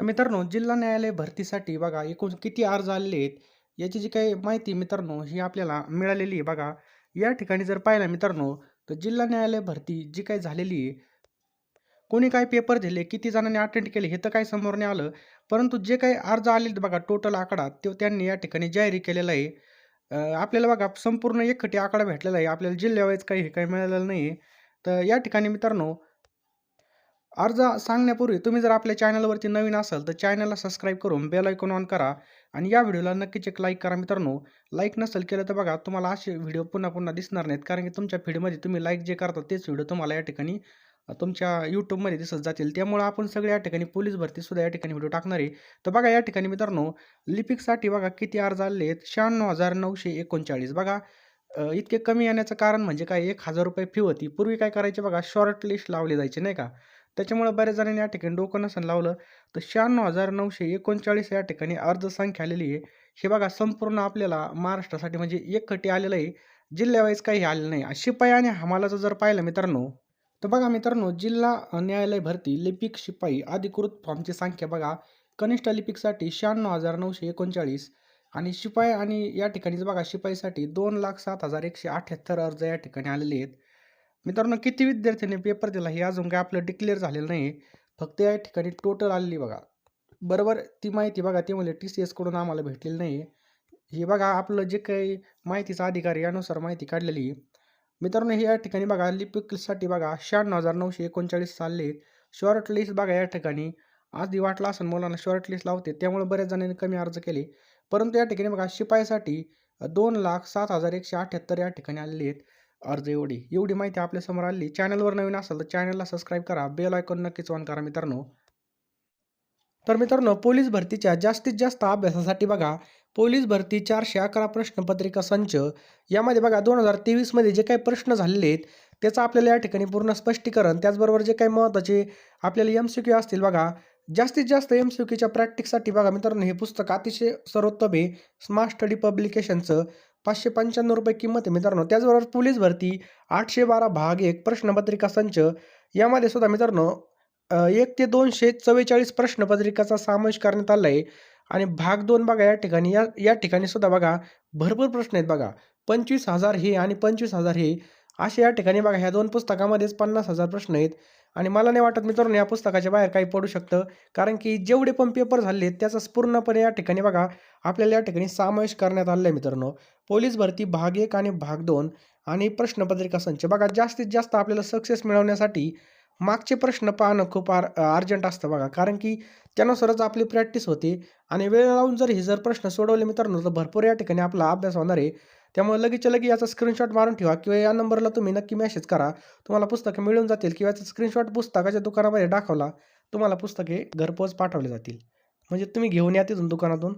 तर मित्रांनो जिल्हा न्यायालय भरतीसाठी बघा एकूण किती अर्ज आलेले आहेत याची जी काही माहिती मित्रांनो ही आपल्याला मिळालेली आहे बघा. या ठिकाणी जर पाहिला मित्रांनो तर जिल्हा न्यायालय भरती जी काही झालेली आहे कोणी काय पेपर दिले किती जणांनी अटेंड केले हे तर काही समोर नाही आलं. परंतु जे काही अर्ज आले बघा टोटल आकडा तो त्यांनी या ठिकाणी जाहीर केलेला आहे. आपल्याला बघा संपूर्ण एकखटी आकडा भेटलेला आहे. आपल्याला जिल्ह्यावाईज काही हे काही मिळालेलं नाही तर या ठिकाणी मित्रांनो अर्ज सांगण्यापूर्वी तुम्ही जर आपल्या चॅनलवरती नवीन असाल तर चॅनलला सबस्क्राईब करून बेल आयकॉन ऑन करा आणि या व्हिडिओला नक्कीच एक लाईक करा मित्रांनो. लाईक नसेल केलं तर बघा तुम्हाला असे व्हिडिओ पुन्हा पुन्हा दिसणार नाहीत कारण की तुमच्या फीडमध्ये तुम्ही लाईक जे करता तेच व्हिडिओ तुम्हाला या ठिकाणी तुमच्या यूट्यूबमध्ये दिसत जातील. त्यामुळे आपण सगळे या ठिकाणी पोलीस भरतीसुद्धा या ठिकाणी व्हिडिओ टाकणार आहे. तर बघा या ठिकाणी मित्रांनो लिपिकसाठी बघा किती अर्ज आले आहेत. शहाण्णव हजार नऊशे एकोणचाळीस. बघा इतके कमी येण्याचं कारण म्हणजे काय? एक हजार रुपये फी होती. पूर्वी काय करायचे बघा? शॉर्ट लिस्ट लावली जायची नाही का? त्याच्यामुळे बऱ्याच जणांनी या ठिकाणी डोकं नसन लावलं. तर शहाण्णव हजार नऊशे एकोणचाळीस या ठिकाणी अर्जसंख्या आलेली आहे. हे बघा संपूर्ण आपल्याला महाराष्ट्रासाठी म्हणजे एक खटी आलेलं आहे. जिल्ह्यावाईज काही आलेलं नाही. शिपाई आणि हमालाचं जर पाहिलं मित्रांनो तर बघा मित्रांनो जिल्हा न्यायालय भरती लिपिक शिपाई अधिकृत फॉर्मची संख्या बघा. कनिष्ठ लिपिकसाठी शहाण्णव हजार नऊशे एकोणचाळीस आणि शिपाई आणि या ठिकाणीच बघा शिपाईसाठी दोन लाख सात हजार एकशे अठ्ठ्याहत्तर अर्ज या ठिकाणी आलेले आहेत. मित्रांनो किती विद्यार्थ्यांनी पेपर दिला हे अजून काय आपलं डिक्लेअर झालेलं नाही फक्त या ठिकाणी टोटल आलेली बघा. बरोबर ती माहिती बघा ते म्हणजे टी सी एसकडून आम्हाला भेटलेली नाही हे बघा आपलं जे काही माहितीचा अधिकार यानुसार माहिती काढलेली आहे. मित्रांनो हे या ठिकाणी बघा लिपिकसाठी बघा शहाण्णव हजार नऊशे एकोणचाळीस चालले. शॉर्ट लिस्ट बघा या ठिकाणी. आधी वाटलं असेल मुलांना शॉर्ट लिस्ट लावते त्यामुळे बऱ्याच जणांनी कमी अर्ज केले. परंतु या ठिकाणी बघा शिपाईसाठी दोन लाख सात हजार एकशे अठ्ठ्याहत्तर या ठिकाणी आलेले आहेत. अर्ज एवढी. एवढी माहिती आपल्यासमोर आली. चॅनलवर नवीन असेल तर चॅनलला सबस्क्राईब करा. बेल आयकॉन नक्कीच ऑन करा मित्रांनो. तर मित्रांनो पोलीस भरतीच्या जास्तीत जास्त अभ्यासासाठी बघा. पोलीस भरती चारशे अकरा प्रश्नपत्रिका संच. यामध्ये बघा दोन हजार तेवीसमध्ये जे काही प्रश्न झालेले आहेत त्याचं आपल्याला या ठिकाणी पूर्ण स्पष्टीकरण त्याचबरोबर जे काही महत्त्वाचे आपल्याला एम सी क्यू असतील बघा. जास्तीत जास्त एम सी क्यूच्या प्रॅक्टिससाठी बघा मित्रांनो हे पुस्तक अतिशय सर्वोत्तम आहे. स्मार्ट स्टडी पब्लिकेशनचं पाचशे पंच्याण्णव रुपये किंमत आहे मित्रांनो. त्याचबरोबर पोलीस भरती आठशे बारा भाग एक प्रश्नपत्रिका संच. यामध्ये सुद्धा मित्रांनो एक ते दोनशे चव्वेचाळीस प्रश्नपत्रिकाचा समावेश करण्यात आला आहे आणि भाग दोन बघा या ठिकाणी. या या ठिकाणी सुद्धा बघा भरपूर प्रश्न आहेत बघा. पंचवीस हजार हे आणि पंचवीस हजार हे. असे या ठिकाणी बघा ह्या दोन पुस्तकामध्येच पन्नास हजार प्रश्न आहेत. आणि मला नाही वाटत मित्रांनो या पुस्तकाच्या बाहेर काही पडू शकतं. कारण की जेवढे पण पेपर झाले आहेत त्याचा पूर्णपणे या ठिकाणी बघा आपल्याला या ठिकाणी समावेश करण्यात आलेला आहे मित्रांनो. पोलीस भरती भाग एक आणि भाग दोन आणि प्रश्नपत्रिका संच. बघा जास्तीत जास्त आपल्याला सक्सेस मिळवण्यासाठी मागचे प्रश्न पाहणं खूप आर अर्जंट असतं बघा. कारण की त्यानुसारच आपली प्रॅक्टिस होते आणि वेळ लावून जर हे जर प्रश्न सोडवले मित्रांनो तर भरपूर या ठिकाणी आपला अभ्यास होणार आहे. त्यामुळे लगेचच्या लगे याचा स्क्रीनशॉट मारून ठेवा किंवा या नंबरला तुम्ही नक्की मेसेज करा. तुम्हाला पुस्तकं मिळून जातील किंवा याचा स्क्रीनशॉट पुस्तकाच्या दुकानामध्ये दाखवला तुम्हाला पुस्तके घरपोच पाठवले जातील. म्हणजे तुम्ही घेऊन या तिथून दुकानातून.